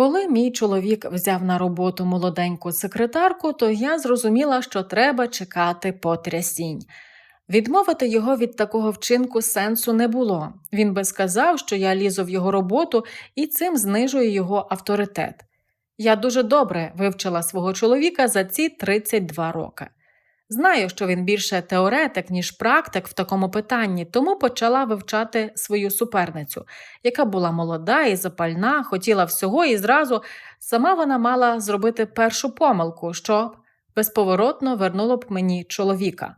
Коли мій чоловік взяв на роботу молоденьку секретарку, то я зрозуміла, що треба чекати потрясінь. Відмовити його від такого вчинку сенсу не було. Він би сказав, що я лізу в його роботу і цим знижую його авторитет. Я дуже добре вивчила свого чоловіка за ці 32 роки. Знаю, що він більше теоретик, ніж практик в такому питанні, тому почала вивчати свою суперницю, яка була молода і запальна, хотіла всього, і зразу сама вона мала зробити першу помилку, що безповоротно вернуло б мені чоловіка.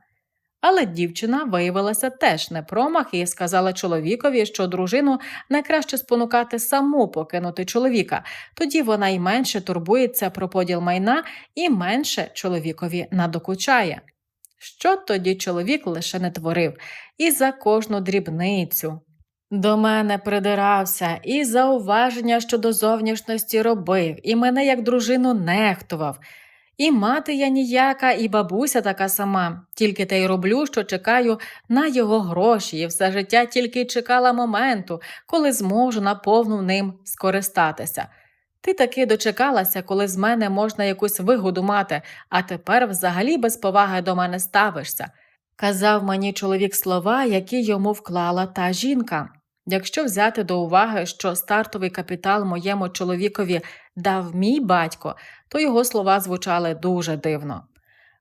Але дівчина виявилася теж не промах і сказала чоловікові, що дружину найкраще спонукати саму покинути чоловіка, тоді вона й менше турбується про поділ майна і менше чоловікові надокучає. Що тоді чоловік лише не творив, і за кожну дрібницю. До мене придирався, і зауваження щодо зовнішності робив, і мене як дружину нехтував. І мати я ніяка, і бабуся така сама, тільки те й роблю, що чекаю на його гроші, і все життя тільки чекала моменту, коли зможу наповну ним скористатися. Ти таки дочекалася, коли з мене можна якусь вигоду мати, а тепер взагалі без поваги до мене ставишся. Казав мені чоловік слова, які йому вклала та жінка. Якщо взяти до уваги, що стартовий капітал моєму чоловікові дав мій батько, то його слова звучали дуже дивно.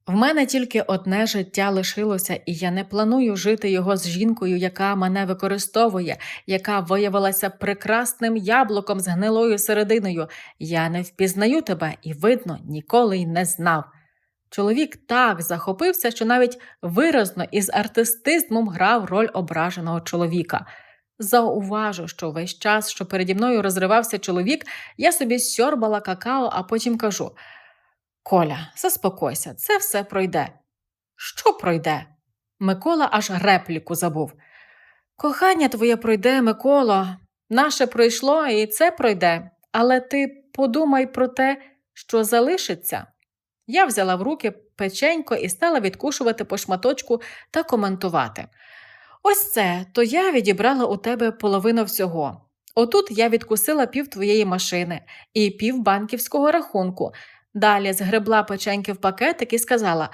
В мене тільки одне життя лишилося, і я не планую жити його з жінкою, яка мене використовує, яка виявилася прекрасним яблуком з гнилою серединою. Я не впізнаю тебе і, видно, ніколи й не знав. Чоловік так захопився, що навіть виразно і з артистизмом грав роль ображеного чоловіка. Зауважу, що весь час, що переді мною розривався чоловік, я собі сьорбала какао, а потім кажу: Коля, заспокойся, це все пройде. Що пройде? Микола аж репліку забув. Кохання твоє пройде, Миколо, наше пройшло і це пройде, але ти подумай про те, що залишиться. Я взяла в руки печенько і стала відкушувати по шматочку та коментувати. Ось це, то я відібрала у тебе половину всього. Отут я відкусила пів твоєї машини і пів банківського рахунку. Далі згребла печеньки в пакетик і сказала: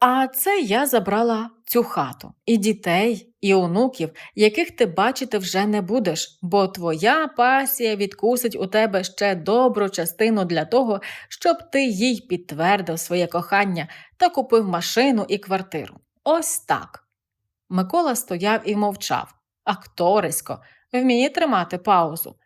А це я забрала цю хату, і дітей, і онуків, яких ти бачити вже не будеш, бо твоя пасія відкусить у тебе ще добру частину для того, щоб ти їй підтвердив своє кохання та купив машину і квартиру. Ось так. Микола стояв і мовчав. Акторисько, вміє тримати паузу.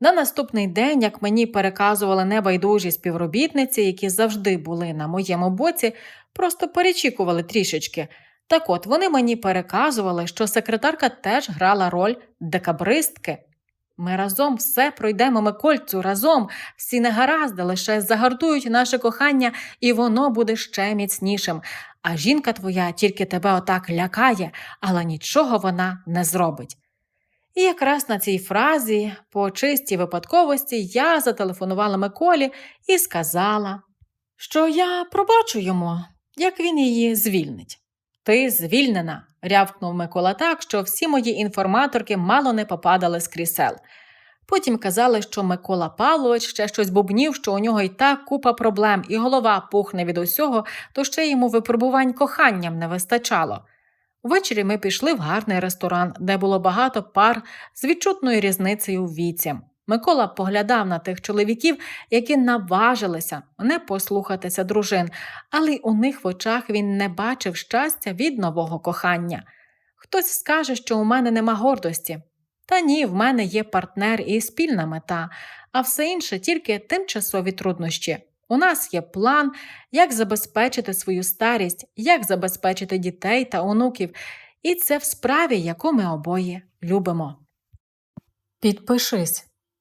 На наступний день, як мені переказували небайдужі співробітниці, які завжди були на моєму боці, просто перечікували трішечки. Так от вони мені переказували, що секретарка теж грала роль декабристки. Ми разом все пройдемо Микольцю, разом, всі негаразди лише загартують наше кохання, і воно буде ще міцнішим. А жінка твоя тільки тебе отак лякає, але нічого вона не зробить. І якраз на цій фразі, по чистій випадковості, я зателефонувала Миколі і сказала, що я пробачу йому, як він її звільнить. Ти звільнена, рявкнув Микола так, що всі мої інформаторки мало не попадали з крісел. Потім казали, що Микола Павлович ще щось бубнів, що у нього й так купа проблем, і голова пухне від усього, то ще йому випробувань коханням не вистачало. Ввечері ми пішли в гарний ресторан, де було багато пар з відчутною різницею в віці. Микола поглядав на тих чоловіків, які наважилися не послухатися дружин, але й у них в очах він не бачив щастя від нового кохання. Хтось скаже, що у мене нема гордості. Та ні, в мене є партнер і спільна мета, а все інше тільки тимчасові труднощі. У нас є план, як забезпечити свою старість, як забезпечити дітей та онуків, і це в справі, яку ми обоє любимо. Підпишись,